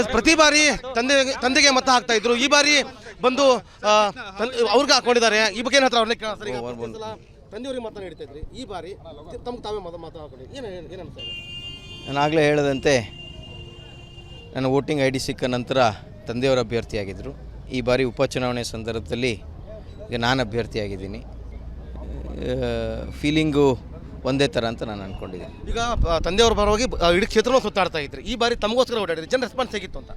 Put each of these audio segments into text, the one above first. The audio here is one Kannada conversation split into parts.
ಎಸ್ ಪ್ರತಿ ಬಾರಿ ತಂದೆ ತಂದೆಗೆ ಮತ ಹಾಕ್ತಾ ಇದ್ರು. ಈ ಬಾರಿ ಬಂದು ಅವ್ರಿಗೆ ಹಾಕೊಂಡಿದ್ದಾರೆ. ಈ ಬಗ್ಗೆ ಏನ್ ಹತ್ರ ಅವ್ರನ್ನ ಕೇಳೋಣ? ಸರ್ ಈಗ ಪ್ರತಿ ಸಲ ತಂದೆಯವ್ರಿಗೆ ಮತ ನೀಡ್ತಾ ಇದ್ರಿ. ಈ ಬಾರಿ ತಮ್ಗೆ ತಾವೇ ಮತ ಮತ ಹಾಕೊಂಡಿ. ಏನು ಏನು ಅನ್ಸ್ತಾ ಇದೆ ನಾನು ಆಗಲೇ ಹೇಳದಂತೆ ನನ್ನ ವೋಟಿಂಗ್ ಐ ಡಿ ಸಿಕ್ಕ ನಂತರ ತಂದೆಯವರು ಅಭ್ಯರ್ಥಿಯಾಗಿದ್ದರು ಈ ಬಾರಿ ಉಪಚುನಾವಣೆ ಸಂದರ್ಭದಲ್ಲಿ ಈಗ ನಾನು ಅಭ್ಯರ್ಥಿಯಾಗಿದ್ದೀನಿ. ಫೀಲಿಂಗು ಒಂದೇ ಥರ ಅಂತ ನಾನು ಅಂದ್ಕೊಂಡಿದ್ದೀನಿ ಈಗ ತಂದೆಯವ್ರ ಪರವಾಗಿ ಇಡೀ ಕ್ಷೇತ್ರನೂ ಸುತ್ತಾಡ್ತಾ ಇದ್ರಿ. ಈ ಬಾರಿ ತಮಗೋಸ್ಕರ ಓಡಾಡಿದ್ರಿ. ಜನ ರೆಸ್ಪಾನ್ಸ್ ಹೇಗಿತ್ತು ಅಂತ?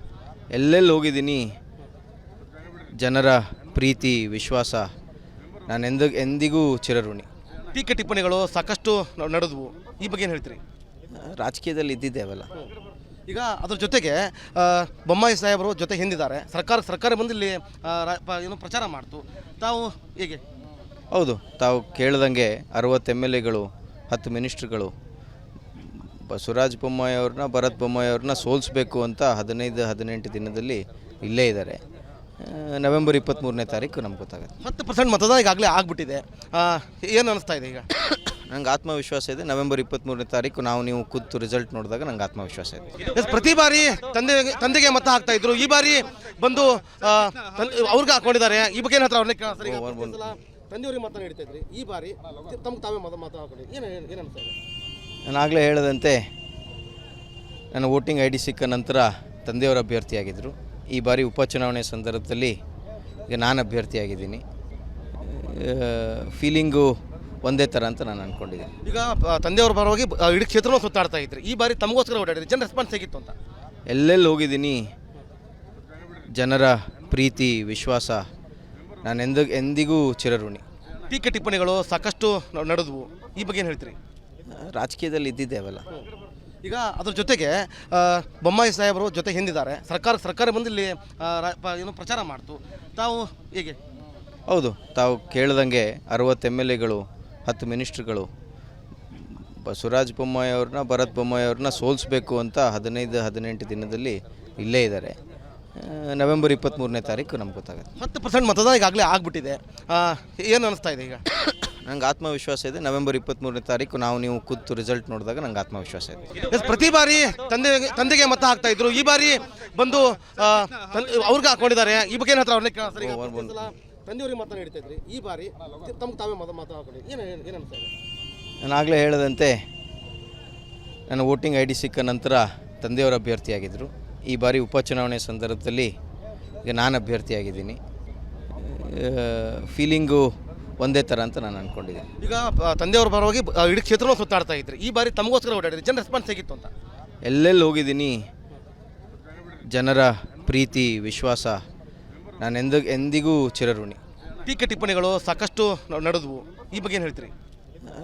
ಎಲ್ಲೆಲ್ಲಿ ಹೋಗಿದ್ದೀನಿ? ಜನರ ಪ್ರೀತಿ ವಿಶ್ವಾಸ ನಾನು ಎಂದ ಎಂದಿಗೂ ಚಿರಋಣಿ. ಟೀಕೆ ಟಿಪ್ಪಣಿಗಳು ಸಾಕಷ್ಟು ನ- ನಡೆದ್ವು. ಈ ಬಗ್ಗೆ ಏನು ಹೇಳ್ತೀರಿ? ರಾಜಕೀಯದಲ್ಲಿ ಇದ್ದಿದ್ದೆ ಅವೆಲ್ಲ. ಈಗ ಅದ್ರ ಜೊತೆಗೆ ಆ, ಬೊಮ್ಮಾಯಿ ಸಾಹೇಬರು ಜೊತೆ ಹಿಂದಿದ್ದಾರೆ. ಸರ್ಕಾರ ಸರ್ಕಾರ ಬಂದು ಇಲ್ಲಿ ಆ, ರಾ- ಪ- ಏನು ಪ್ರಚಾರ ಮಾಡ್ತು. ತಾವು ಹೇಗೆ? ಹೌದು ತಾವು ಕೇಳ್ದಂಗೆ ಅರವತ್ತು ಎಂ ಎಲ್ ಎಗಳು ಹತ್ತು ಮಿನಿಸ್ಟ್ರುಗಳು. ಬಸವರಾಜ ಬೊಮ್ಮಾಯಿ ಅವ್ರನ್ನ ಭರತ್ ಬೊಮ್ಮಾಯಿ ಅವ್ರನ್ನ ಸೋಲಿಸ್ಬೇಕು ಅಂತ ಹದಿನೈದು ಹದಿನೆಂಟು ದಿನದಲ್ಲಿ ಇಲ್ಲೇ ಇದ್ದಾರೆ. ನವೆಂಬರ್ ಇಪ್ಪತ್ತ್ಮೂರನೇ ತಾರೀಕು ನಮ್ಗೆ ಗೊತ್ತಾಗುತ್ತೆ. ಹತ್ತು ಪರ್ಸೆಂಟ್ ಮತದಾನ ಈಗಾಗಲೇ ಆಗಿಬಿಟ್ಟಿದೆ. ಏನು ಅನಿಸ್ತಾ ಇದೆ ಈಗ? ನಂಗೆ ಆತ್ಮವಿಶ್ವಾಸ ಇದೆ. ನವೆಂಬರ್ ಇಪ್ಪತ್ತ್ಮೂರನೇ ತಾರೀಕು ನಾವು ನೀವು ಕೂತು ರಿಸಲ್ಟ್ ನೋಡಿದಾಗ ನಂಗೆ ಆತ್ಮವಿಶ್ವಾಸ ಇದೆ. ಪ್ರತಿ ಬಾರಿ ತಂದೆ ತಂದೆಗೆ ಮತ ಹಾಕ್ತಾ ಇದ್ರು. ಈ ಬಾರಿ ಬಂದು ಅವ್ರಿಗೆ ಹಾಕೊಂಡಿದ್ದಾರೆ. ಈ ಬಗ್ಗೆ ಏನ್ ಹತ್ರ ಅವ್ರನ್ನೇ ತಂದೆಯವ್ರಿಗೆ ಮತ ನೀಡ್ತಾ ಇದ್ರಿ? ಈ ಬಾರಿ ತಮ್ಗೆ ತಾವೇ ಮತ ಮತ ಹಾಕೊಳ್ಳಿ. ಏನು ಏನು ಅನ್ಸ್ತಾ ಇದೆ? ನಾನು ಆಗಲೇ ಹೇಳದಂತೆ ನನ್ನ ವೋಟಿಂಗ್ ಐ ಡಿ ಸಿಕ್ಕ ನಂತರ ತಂದೆಯವರು ಅಭ್ಯರ್ಥಿಯಾಗಿದ್ದರು ಈ ಬಾರಿ ಉಪಚುನಾವಣೆ ಸಂದರ್ಭದಲ್ಲಿ ಈಗ ನಾನು ಅಭ್ಯರ್ಥಿಯಾಗಿದ್ದೀನಿ. ಫೀಲಿಂಗು ಒಂದೇ ಥರ ಅಂತ ನಾನು ಅಂದ್ಕೊಂಡಿದ್ದೀನಿ ಈಗ ತಂದೆಯವ್ರ ಪರವಾಗಿ ಇಡೀ ಕ್ಷೇತ್ರನೂ ಸುತ್ತಾಡ್ತಾ ಇದ್ರಿ. ಈ ಬಾರಿ ತಮಗೋಸ್ಕರ ಓಡಾಡಿದ್ರಿ. ಜನ ರೆಸ್ಪಾನ್ಸ್ ಹೇಗಿತ್ತು ಅಂತ? ಎಲ್ಲೆಲ್ಲಿ ಹೋಗಿದ್ದೀನಿ? ಜನರ ಪ್ರೀತಿ ವಿಶ್ವಾಸ ನಾನು ಎಂದ ಎಂದಿಗೂ ಚಿರಋಣಿ. ಟೀಕೆ ಟಿಪ್ಪಣಿಗಳು ಸಾಕಷ್ಟು ನಡೆದವು. ಈ ಬಗ್ಗೆ ಏನು ಹೇಳ್ತೀರಿ? ರಾಜಕೀಯದಲ್ಲಿ ಇದ್ದಿದ್ದೆ ಅವೆಲ್ಲ ಈಗ ಅದ್ರ ಜೊತೆಗೆ ಆ, ಬೊಮ್ಮಾಯಿ ಸಾಹೇಬರು ಜೊತೆ ಹಿಂದಿದ್ದಾರೆ. ಸರ್ಕಾರ ಸರ್ಕಾರ ಬಂದು ಇಲ್ಲಿ ಆ, ರಾ- ಪ- ಏನು ಪ್ರಚಾರ ಮಾಡ್ತು. ತಾವು ಹೇಗೆ? ಹೌದು ತಾವು ಕೇಳ್ದಂಗೆ ಅರವತ್ತು ಎಂ ಎಲ್ ಎಗಳು ಹತ್ತು ಮಿನಿಸ್ಟ್ರುಗಳು ಬಸವರಾಜ ಬೊಮ್ಮಾಯಿ ಅವ್ರನ್ನ ಭರತ್ ಬೊಮ್ಮಾಯಿ ಅವ್ರನ್ನ ಸೋಲಿಸ್ಬೇಕು ಅಂತ ಹದಿನೈದು ಹದಿನೆಂಟು ದಿನದಲ್ಲಿ ಇಲ್ಲೇ ಇದ್ದಾರೆ. ನವೆಂಬರ್ ಇಪ್ಪತ್ತ್ಮೂರನೇ ತಾರೀಕು ನಮ್ಗೆ ಗೊತ್ತಾಗುತ್ತೆ. ಹತ್ತು ಪರ್ಸೆಂಟ್ ಮತದಾನ ಈಗಾಗಲೇ ಆಗ್ಬಿಟ್ಟಿದೆ. ಏನು ಅನಿಸ್ತಾ ಇದೆ ಈಗ? ನಂಗೆ ಆತ್ಮವಿಶ್ವಾಸ ಇದೆ. ನವೆಂಬರ್ ಇಪ್ಪತ್ತ್ಮೂರನೇ ತಾರೀಕು ನಾವು ನೀವು ಕೂತು ರಿಸಲ್ಟ್ ನೋಡಿದಾಗ ನಂಗೆ ಆತ್ಮವಿಶ್ವಾಸ ಇದೆ. ಎಸ್ ಪ್ರತಿ ಬಾರಿ ತಂದೆ ತಂದೆಗೆ ಮತ ಹಾಕ್ತಾ ಇದ್ರು. ಈ ಬಾರಿ ಬಂದು ಆ, ತನ್- ಅವ್ರಿಗೆ ಹಾಕೊಂಡಿದ್ದಾರೆ. ಈ ಬಗ್ಗೆ ಏನ್ ಹತ್ರ ಅವ್ರನ್ನೇ ಕೇಳೋಣ? ಸರ್ ಈಗ ಪ್ರತಿ ಸಲ ತಂದೆಯವ್ರಿಗೆ ಮತ ನೀಡ್ತಾ ಇದ್ರಿ. ಈ ಬಾರಿ ತಮ್ಗೆ ತಾವೇ ಮತ ಮತ ಹಾಕೊಂಡಿ ಏನು ಏನು ಅನ್ಸ್ತಾ ಇದೆ? ನಾನು ಆಗಲೇ ಹೇಳದಂತೆ ನನ್ನ ವೋಟಿಂಗ್ ಐ ಡಿ ಸಿಕ್ಕ ನಂತರ ತಂದೆಯವರ ಅಭ್ಯರ್ಥಿಯಾಗಿದ್ದರು ಈ ಬಾರಿ ಉಪಚುನಾವಣೆ ಸಂದರ್ಭದಲ್ಲಿ ಈಗ ನಾನು ಅಭ್ಯರ್ಥಿಯಾಗಿದ್ದೀನಿ. ಫೀಲಿಂಗು ಒಂದೇ ಥರ ಅಂತ ನಾನು ಅಂದ್ಕೊಂಡಿದ್ದೀನಿ ಈಗ ಆ, ತಂದೆಯವ್ರ ಪರವಾಗಿ ಆ, ಇಡೀ ಕ್ಷೇತ್ರನೂ ಸುತ್ತಾಡ್ತಾ ಇದ್ರಿ. ಈ ಬಾರಿ ತಮಗೋಸ್ಕರ ಓಡಾಡಿದ್ರಿ. ಜನ ರೆಸ್ಪಾನ್ಸ್ ಹೇಗಿತ್ತು ಅಂತ? ಎಲ್ಲೆಲ್ಲಿ ಹೋಗಿದ್ದೀನಿ? ಜನರ ಪ್ರೀತಿ ವಿಶ್ವಾಸ ನಾನು ಎಂದ ಎಂದಿಗೂ ಚಿರಋಣಿ. ಟೀಕೆ ಟಿಪ್ಪಣಿಗಳು ಸಾಕಷ್ಟು ನಡೆದವು ನಡೆದ್ವು. ಈ ಬಗ್ಗೆ ಏನು ಹೇಳ್ತೀರಿ?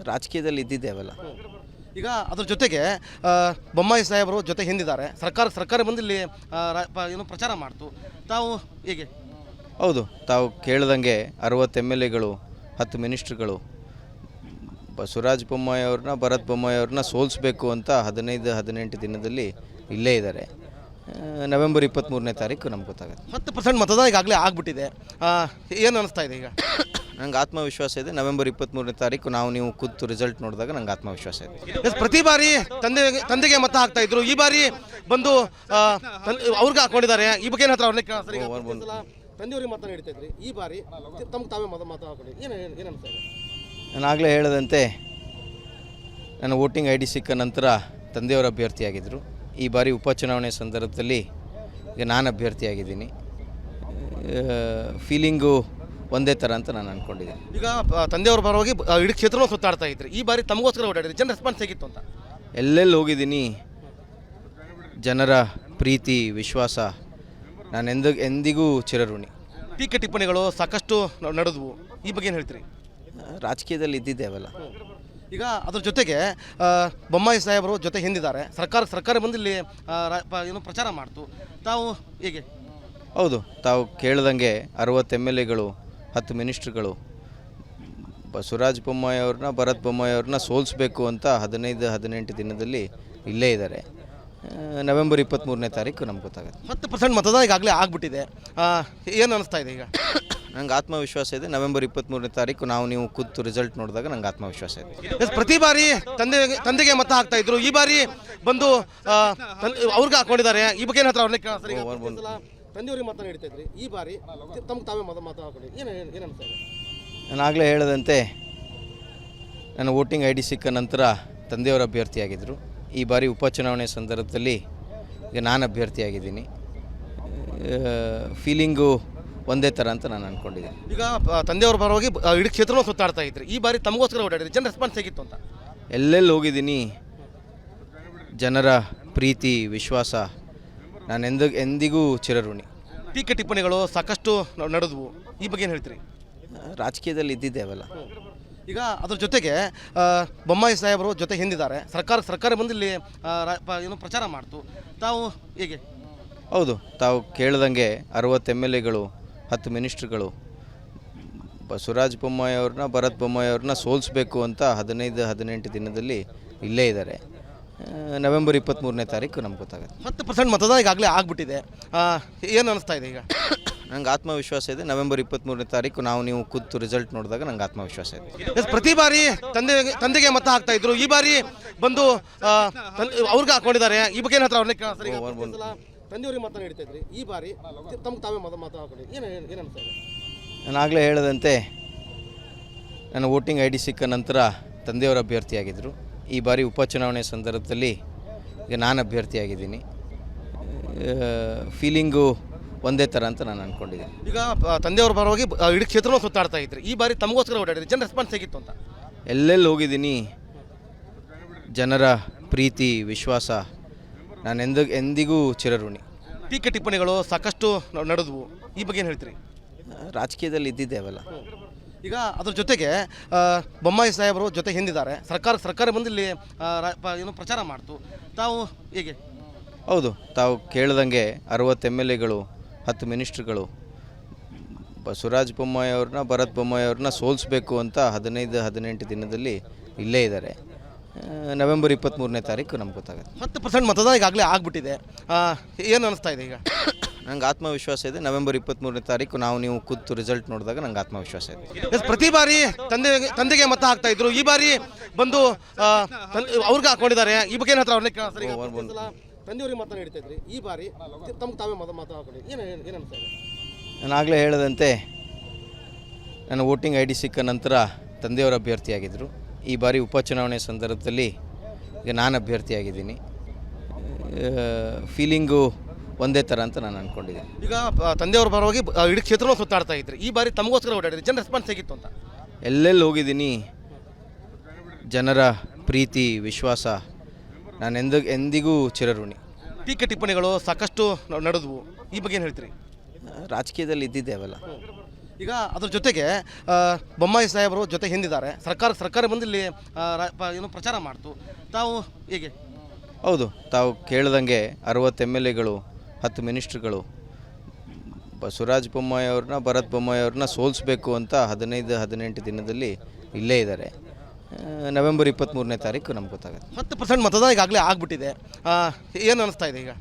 ರಾಜಕೀಯದಲ್ಲಿ ಇದ್ದಿದ್ದೆ ಅವೆಲ್ಲ. ಈಗ ಅದ್ರ ಜೊತೆಗೆ ಬೊಮ್ಮಾಯಿ ಸಾಹೇಬರು ಜೊತೆ ಹಿಂದಿದ್ದಾರೆ. ಸರ್ಕಾರ ಸರ್ಕಾರ ಬಂದು ಇಲ್ಲಿ ಏನು ಪ್ರಚಾರ ಮಾಡ್ತು. ತಾವು ಹೇಗೆ? ಹೌದು ತಾವು ಕೇಳ್ದಂಗೆ ಅರವತ್ತು ಎಂ ಎಲ್ ಎಗಳು ಹತ್ತು ಮಿನಿಸ್ಟ್ರುಗಳು ಬಸವರಾಜ ಬೊಮ್ಮಾಯಿ ಅವ್ರನ್ನ ಭರತ್ ಬೊಮ್ಮಾಯಿ ಅವ್ರನ್ನ ಸೋಲಿಸ್ಬೇಕು ಅಂತ ಹದಿನೈದು ಹದಿನೆಂಟು ದಿನದಲ್ಲಿ ಇಲ್ಲೇ ಇದ್ದಾರೆ. ನವೆಂಬರ್ ಇಪ್ಪತ್ತ್ಮೂರನೇ ತಾರೀಕು ನಮ್ಗೆ ಗೊತ್ತಾಗುತ್ತೆ. ಹತ್ತು ಪರ್ಸೆಂಟ್ ಮತದಾನ ಈಗಾಗಲೇ ಆಗ್ಬಿಟ್ಟಿದೆ. ಏನು ಅನಿಸ್ತಾ ಇದೆ ಈಗ? ನಂಗೆ ಆತ್ಮವಿಶ್ವಾಸ ಇದೆ. ನವೆಂಬರ್ ಇಪ್ಪತ್ತ್ಮೂರನೇ ತಾರೀಕು ನಾವು ನೀವು ಕೂತು ರಿಸಲ್ಟ್ ನೋಡಿದಾಗ ನಂಗೆ ಆತ್ಮವಿಶ್ವಾಸ ಇದೆ. ಎಸ್ ಪ್ರತಿ ಬಾರಿ ತಂದೆ ತಂದೆಗೆ ಮತ ಹಾಕ್ತಾ ಇದ್ರು. ಈ ಬಾರಿ ಬಂದು ಆ, ತನ್- ಅವ್ರಿಗೆ ಹಾಕೊಂಡಿದ್ದಾರೆ. ಈ ಬಗ್ಗೆ ಏನ್ ಹತ್ರ ಅವ್ರನ್ನೇ ಕೇಳೋಣ? ಸರ್ ಈಗ ಪ್ರತಿ ಸಲ ತಂದೆಯವ್ರಿಗೆ ಮತ ನೀಡ್ತಾ ಇದ್ರಿ. ಈ ಬಾರಿ ತಮ್ಗೆ ತಾವೇ ಮತ ಮತ ಹಾಕೊಂಡಿ ಏನು ಏನು ಅನ್ಸ್ತಾ ಇದೆ ನಾನು ಆಗಲೇ ಹೇಳದಂತೆ ನನ್ನ ವೋಟಿಂಗ್ ಐ ಡಿ ಸಿಕ್ಕ ನಂತರ ತಂದೆಯವರ ಅಭ್ಯರ್ಥಿಯಾಗಿದ್ದರು ಈ ಬಾರಿ ಉಪಚುನಾವಣೆ ಸಂದರ್ಭದಲ್ಲಿ ಈಗ ನಾನು ಅಭ್ಯರ್ಥಿಯಾಗಿದ್ದೀನಿ ಫೀಲಿಂಗು ಒಂದೇ ಥರ ಅಂತ ನಾನು ಅಂದ್ಕೊಂಡಿದ್ದೀನಿ ಈಗ ತಂದೆಯವ್ರ ಪರವಾಗಿ ಆ, ಇಡೀ ಕ್ಷೇತ್ರನೂ ಸುತ್ತಾಡ್ತಾ ಇದ್ರಿ. ಈ ಬಾರಿ ತಮಗೋಸ್ಕರ ಓಡಾಡಿದ್ರಿ. ಜನ ರೆಸ್ಪಾನ್ಸ್ ಹೇಗಿತ್ತು ಅಂತ? ಎಲ್ಲೆಲ್ಲಿ ಹೋಗಿದ್ದೀನಿ? ಜನರ ಪ್ರೀತಿ ವಿಶ್ವಾಸ ನಾನು ಎಂದ ಎಂದಿಗೂ ಚಿರಋಣಿ. ಟೀಕೆ ಟಿಪ್ಪಣಿಗಳು ಸಾಕಷ್ಟು ನ- ನಡೆದ್ವು. ಈ ಬಗ್ಗೆ ಏನು ಹೇಳ್ತೀರಿ? ರಾಜಕೀಯದಲ್ಲಿ ಇದ್ದಿದ್ದೆ ಅವೆಲ್ಲ ಈಗ ಅದ್ರ ಜೊತೆಗೆ ಆ, ಬೊಮ್ಮಾಯಿ ಸಾಹೇಬರು ಜೊತೆ ಹಿಂದಿದ್ದಾರೆ. ಸರ್ಕಾರ ಸರ್ಕಾರ ಬಂದು ಇಲ್ಲಿ ಆ, ರಾ- ಪ- ಏನು ಪ್ರಚಾರ ಮಾಡ್ತು. ತಾವು ಹೇಗೆ? ಹೌದು ತಾವು ಕೇಳ್ದಂಗೆ ಅರವತ್ತು ಎಂ ಎಲ್ ಎಗಳು ಹತ್ತು ಮಿನಿಸ್ಟ್ರುಗಳು. ಬಸವರಾಜ ಬೊಮ್ಮಾಯಿ ಅವ್ರನ್ನ ಭರತ್ ಬೊಮ್ಮಾಯಿ ಅವ್ರನ್ನ ಸೋಲಿಸ್ಬೇಕು ಅಂತ ಹದಿನೈದು ಹದಿನೆಂಟು ದಿನದಲ್ಲಿ ಇಲ್ಲೇ ಇದ್ದಾರೆ. ನವೆಂಬರ್ ಇಪ್ಪತ್ತ್ಮೂರನೇ ತಾರೀಕು ನಮ್ಗೆ ಗೊತ್ತಾಗುತ್ತೆ. ಹತ್ತು ಪರ್ಸೆಂಟ್ ಮತದಾನ ಈಗಾಗಲೇ ಆಗಿಬಿಟ್ಟಿದೆ. ಏನು ಅನಿಸ್ತಾ ಇದೆ ಈಗ? ನಂಗೆ ಆತ್ಮವಿಶ್ವಾಸ ಇದೆ. ನವೆಂಬರ್ ಇಪ್ಪತ್ತ್ಮೂರನೇ ತಾರೀಕು ನಾವು ನೀವು ಕೂತು ರಿಸಲ್ಟ್ ನೋಡಿದಾಗ ನಂಗೆ ಆತ್ಮವಿಶ್ವಾಸ ಇದೆ. ಪ್ರತಿ ಬಾರಿ ತಂದೆ ತಂದೆಗೆ ಮತ ಹಾಕ್ತಾ ಇದ್ರು. ಈ ಬಾರಿ ಬಂದು ಅವ್ರಿಗೆ ಹಾಕೊಂಡಿದ್ದಾರೆ. ಈ ಬಗ್ಗೆ ಏನಾದ್ರು ಅವ್ರನ್ನ ತಂದೆಯವ್ರಿಗೆ ಮತ ನೀಡ್ತಾ ಇದ್ರಿ? ಈ ಬಾರಿ ತಮ್ಗೆ ತಾವೇ ಮತ ಮತ ಹಾಕೊಂಡು ಏನು ಏನು ಅನ್ಸ್ತಾ ಇದೆ ನಾನು ಆಗಲೇ ಹೇಳಿದಂತೆ ನನ್ನ ವೋಟಿಂಗ್ ಐ ಡಿ ಸಿಕ್ಕ ನಂತರ ತಂದೆಯವರ ಅಭ್ಯರ್ಥಿಯಾಗಿದ್ದರು ಈ ಬಾರಿ ಉಪಚುನಾವಣೆ ಸಂದರ್ಭದಲ್ಲಿ ಈಗ ನಾನು ಅಭ್ಯರ್ಥಿಯಾಗಿದ್ದೀನಿ. ಫೀಲಿಂಗು ಒಂದೇ ಥರ ಅಂತ ನಾನು ಅಂದ್ಕೊಂಡಿದ್ದೀನಿ ಈಗ ಆ, ತಂದೆಯವ್ರ ಪರವಾಗಿ ಆ, ಇಡೀ ಕ್ಷೇತ್ರನೂ ಸುತ್ತಾಡ್ತಾ ಇದ್ರಿ. ಈ ಬಾರಿ ತಮಗೋಸ್ಕರ ಓಡಾಡಿದ್ರಿ. ಜನ ರೆಸ್ಪಾನ್ಸ್ ಹೇಗಿತ್ತು ಅಂತ? ಎಲ್ಲೆಲ್ಲಿ ಹೋಗಿದ್ದೀನಿ? ಜನರ ಪ್ರೀತಿ ವಿಶ್ವಾಸ ನಾನು ಎಂದ ಎಂದಿಗೂ ಚಿರಋಣಿ. ಟೀಕೆ ಟಿಪ್ಪಣಿಗಳು ಸಾಕಷ್ಟು ನ- ನಡೆದ್ವು. ಈ ಬಗ್ಗೆ ಏನು ಹೇಳ್ತೀರಿ? ರಾಜಕೀಯದಲ್ಲಿ ಇದ್ದಿದ್ದೆ ಅವೆಲ್ಲ. ಈಗ ಅದ್ರ ಜೊತೆಗೆ ಆ, ಬೊಮ್ಮಾಯಿ ಸಾಹೇಬರು ಜೊತೆ ಹಿಂದಿದ್ದಾರೆ. ಸರ್ಕಾರ ಸರ್ಕಾರ ಬಂದು ಇಲ್ಲಿ ಆ, ರಾ- ಪ- ಏನು ಪ್ರಚಾರ ಮಾಡ್ತು. ತಾವು ಹೇಗೆ? ಹೌದು ತಾವು ಕೇಳ್ದಂಗೆ ಅರವತ್ತು ಎಂ ಎಲ್ ಎಗಳು ಹತ್ತು ಮಿನಿಸ್ಟ್ರುಗಳು ಬಸವರಾಜ ಬೊಮ್ಮಾಯಿ ಅವ್ರನ್ನ ಭರತ್ ಬೊಮ್ಮಾಯಿ ಅವ್ರನ್ನ ಸೋಲಿಸ್ಬೇಕು ಅಂತ ಹದಿನೈದು ಹದಿನೆಂಟು ದಿನದಲ್ಲಿ ಇಲ್ಲೇ ಇದ್ದಾರೆ. ನವೆಂಬರ್ ಇಪ್ಪತ್ತ್ಮೂರನೇ ತಾರೀಕು ನಮ್ಗೆ ಗೊತ್ತಾಗುತ್ತೆ. ಹತ್ತು ಪರ್ಸೆಂಟ್ ಮತದಾನ ಈಗಾಗಲೇ ಆಗ್ಬಿಟ್ಟಿದೆ. ಏನು ಅನಿಸ್ತಾ ಇದೆ ಈಗ? ನಂಗೆ ಆತ್ಮವಿಶ್ವಾಸ ಇದೆ. ನವೆಂಬರ್ ಇಪ್ಪತ್ತ್ಮೂರನೇ ತಾರೀಕು ನಾವು ನೀವು ಕೂತು ರಿಸಲ್ಟ್ ನೋಡಿದಾಗ ನಂಗೆ ಆತ್ಮವಿಶ್ವಾಸ ಇದೆ. ಎಸ್, ಪ್ರತಿ ಬಾರಿ ತಂದೆ ತಂದೆಗೆ ಮತ ಹಾಕ್ತಾ ಇದ್ರು. ಈ ಬಾರಿ ಬಂದು ಅವ್ರಿಗೆ ಹಾಕೊಂಡಿದ್ದಾರೆ. ಈ ಬಗ್ಗೆ ಏನು ಅವ್ರನ್ನ ಪ್ರತಿ ಸಲ ತಂದೆಯವ್ರಿಗೆ ಮತ ನೀಡ್ತಾ ಇದ್ರಿ. ಈ ಬಾರಿ ತಮ್ಗೆ ತಾವೇ ಮತ ಮತ ಹಾಕೊಂಡಿ ಏನು ಏನು ಅನ್ಸ್ತಾ ಇದೆ? ನಾನು ಆಗಲೇ ಹೇಳಿದಂತೆ ನನ್ನ ವೋಟಿಂಗ್ ಐ ಡಿ ಸಿಕ್ಕ ನಂತರ ತಂದೆಯವರು ಅಭ್ಯರ್ಥಿಯಾಗಿದ್ದರು ಈ ಬಾರಿ ಉಪಚುನಾವಣೆ ಸಂದರ್ಭದಲ್ಲಿ ಈಗ ನಾನು ಅಭ್ಯರ್ಥಿಯಾಗಿದ್ದೀನಿ. ಫೀಲಿಂಗು ಒಂದೇ ಥರ ಅಂತ ನಾನು ಅಂದ್ಕೊಂಡಿದ್ದೀನಿ ಈಗ ಆ, ತಂದೆಯವ್ರ ಪರವಾಗಿ ಆ, ಇಡೀ ಕ್ಷೇತ್ರನೂ ಸುತ್ತಾಡ್ತಾ ಇದ್ರಿ. ಈ ಬಾರಿ ತಮಗೋಸ್ಕರ ಓಡಾಡಿದ್ರಿ. ಜನ ರೆಸ್ಪಾನ್ಸ್ ಹೇಗಿತ್ತು ಅಂತ? ಎಲ್ಲೆಲ್ಲಿ ಹೋಗಿದ್ದೀನಿ? ಜನರ ಪ್ರೀತಿ ವಿಶ್ವಾಸ ನಾನು ಎಂದ ಎಂದಿಗೂ ಚಿರಋಣಿ. ಟೀಕೆ ಟಿಪ್ಪಣಿಗಳು ಸಾಕಷ್ಟು ನಡೆದವು ನಡೆದ್ವು. ಈ ಬಗ್ಗೆ ಏನು ಹೇಳ್ತೀರಿ? ರಾಜಕೀಯದಲ್ಲಿ ಇದ್ದಿದ್ದೆ ಅವೆಲ್ಲ. ಈಗ ಅದ್ರ ಜೊತೆಗೆ ಬೊಮ್ಮಾಯಿ ಸಾಹೇಬರು ಜೊತೆ ಹಿಂದಿದ್ದಾರೆ. ಸರ್ಕಾರ ಸರ್ಕಾರ ಬಂದು ಇಲ್ಲಿ ಏನು ಪ್ರಚಾರ ಮಾಡ್ತು. ತಾವು ಹೇಗೆ? ಹೌದು ತಾವು ಕೇಳ್ದಂಗೆ ಅರವತ್ತು ಎಂ ಎಲ್ ಎಗಳು ಹತ್ತು ಮಿನಿಸ್ಟ್ರುಗಳು ಬಸವರಾಜ ಬೊಮ್ಮಾಯಿ ಅವ್ರನ್ನ ಭರತ್ ಬೊಮ್ಮಾಯಿ ಅವ್ರನ್ನ ಸೋಲಿಸ್ಬೇಕು ಅಂತ ಹದಿನೈದು ಹದಿನೆಂಟು ದಿನದಲ್ಲಿ ಇಲ್ಲೇ ಇದ್ದಾರೆ. ನವೆಂಬರ್ ಇಪ್ಪತ್ತ್ಮೂರನೇ ತಾರೀಕು ನಮ್ಗೆ ಗೊತ್ತಾಗುತ್ತೆ. ಹತ್ತು ಪರ್ಸೆಂಟ್ ಮತದಾನ ಈಗಾಗಲೇ ಆಗ್ಬಿಟ್ಟಿದೆ. ಏನು ಅನಿಸ್ತಾ ಇದೆ ಈಗ? ನಂಗೆ ಆತ್ಮವಿಶ್ವಾಸ ಇದೆ. ನವೆಂಬರ್ ಇಪ್ಪತ್ತ್ಮೂರನೇ ತಾರೀಕು ನಾವು ನೀವು ಕೂತು ರಿಸಲ್ಟ್ ನೋಡಿದಾಗ ನಂಗೆ ಆತ್ಮವಿಶ್ವಾಸ ಇದೆ. ಎಸ್, ಪ್ರತಿ ಬಾರಿ ತಂದೆ ತಂದೆಗೆ ಮತ ಹಾಕ್ತಾ ಇದ್ರು. ಈ ಬಾರಿ ಬಂದು ಅವ್ರಿಗೆ ಹಾಕೊಂಡಿದ್ದಾರೆ. ಈ ಬಗ್ಗೆ ಏನಾದ್ರು ಅವ್ರನ್ನ ತಂದೆಯವ್ರಿಗೆ ಮತ ನೀಡ್ತಾ ಇದ್ರಿ. ಈ ಬಾರಿ ತಮ್ಗೆ ತಾವೇ ಮತ ಮತ ಹಾಕೊಂಡಿ ಏನು ಏನು ಅನ್ಸ್ತಾ ಇದೆ? ನಾನು ಆಗಲೇ ಹೇಳದಂತೆ ನನ್ನ ವೋಟಿಂಗ್ ಐ ಡಿ ಸಿಕ್ಕ ನಂತರ ತಂದೆಯವರು ಅಭ್ಯರ್ಥಿಯಾಗಿದ್ದರು ಈ ಬಾರಿ ಉಪಚುನಾವಣೆ ಸಂದರ್ಭದಲ್ಲಿ ಈಗ ನಾನು ಅಭ್ಯರ್ಥಿಯಾಗಿದ್ದೀನಿ. ಫೀಲಿಂಗು ಒಂದೇ ಥರ ಅಂತ ನಾನು ಅನ್ಕೊಂಡಿದ್ದೀನಿ. ಈಗ ತಂದೆಯವ್ರ ಪರವಾಗಿ ಇಡೀ ಕ್ಷೇತ್ರನೂ ಸುತ್ತಾಡ್ತಾ ಇದ್ರಿ. ಈ ಬಾರಿ ತಮಗೋಸ್ಕರ ಓಡಾಡಿದ್ರಿ. ಜನ ರೆಸ್ಪಾನ್ಸ್ ಹೇಗಿತ್ತು ಅಂತ? ಎಲ್ಲೆಲ್ಲಿ ಹೋಗಿದ್ದೀನಿ? ಜನರ ಪ್ರೀತಿ ವಿಶ್ವಾಸ ನಾನು ಎಂದ ಎಂದಿಗೂ ಚಿರಋಣಿ. ಟೀಕೆ ಟಿಪ್ಪಣಿಗಳು ಸಾಕಷ್ಟು ನ- ನಡೆದ್ವು. ಈ ಬಗ್ಗೆ ಏನು ಹೇಳ್ತೀರಿ? ರಾಜಕೀಯದಲ್ಲಿ ಇದ್ದಿದ್ದೆ ಅವೆಲ್ಲ. ಈಗ ಅದ್ರ ಜೊತೆಗೆ ಆ, ಬೊಮ್ಮಾಯಿ ಸಾಹೇಬರು ಜೊತೆ ಹಿಂದಿದ್ದಾರೆ. ಸರ್ಕಾರ ಸರ್ಕಾರ ಬಂದು ಇಲ್ಲಿ ಆ, ರಾ- ಪ- ಏನು ಪ್ರಚಾರ ಮಾಡ್ತು. ತಾವು ಹೇಗೆ? ಹೌದು ತಾವು ಕೇಳ್ದಂಗೆ ಅರವತ್ತು ಎಂ ಎಲ್ ಎಗಳು ಹತ್ತು ಮಿನಿಸ್ಟ್ರುಗಳು ಬಸವರಾಜ ಬೊಮ್ಮಾಯಿ ಅವ್ರನ್ನ ಭರತ್ ಬೊಮ್ಮಾಯಿ ಅವ್ರನ್ನ ಸೋಲಿಸ್ಬೇಕು ಅಂತ ಹದಿನೈದು ಹದಿನೆಂಟು ದಿನದಲ್ಲಿ ಇಲ್ಲೇ ಇದ್ದಾರೆ. ನವೆಂಬರ್ ಇಪ್ಪತ್ತ್ಮೂರನೇ ತಾರೀಕು ನಮ್ಗೆ ಗೊತ್ತಾಗುತ್ತೆ. ಹತ್ತು ಪರ್ಸೆಂಟ್ ಮತದಾನ ಈಗಾಗಲೇ ಆಗ್ಬಿಟ್ಟಿದೆ. ಏನು ಅನಿಸ್ತಾ ಇದೆ ಈಗ?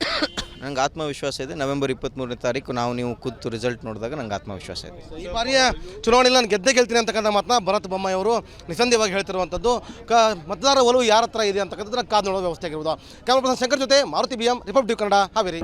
ನಂಗೆ ಆತ್ಮವಿಶ್ವಾಸ ಇದೆ. ನವೆಂಬರ್ ಇಪ್ಪತ್ತ್ಮೂರನೇ ತಾರೀಕು ನಾವು ನೀವು ಕೂತು ರಿಸಲ್ಟ್ ನೋಡಿದಾಗ ನಂಗೆ ಆತ್ಮವಿಶ್ವಾಸ ಇದೆ. ಈ ಬಾರಿಯ ಚುನಾವಣೆಯಲ್ಲಿ ನಾನು ಗೆದ್ದೆ ಗೆಲ್ತೀನಿ ಅಂತಕ್ಕಂಥ ಮಾತನ್ನ ಭರತ್ ಬೊಮ್ಮಾಯಿ ಅವರು ನಿಸ್ಸಂದೇಹವಾಗಿ ಹೇಳ್ತಿರುವಂಥದ್ದು. ಕ ಮತದಾರ ಒಲವು ಯಾರ ಹತ್ರ ಇದೆ ಅಂತಕ್ಕಂಥದ್ದನ್ನ ಕಾದು ನೋಡೋ ವ್ಯವಸ್ಥೆ ಆಗಿರ್ಬೋದು. ಕ್ಯಾಮ್ರಾ ಪರ್ಸನ್ ಶಂಕರ್ ಜೊತೆ Maruti B M Republic Kannada Haveri.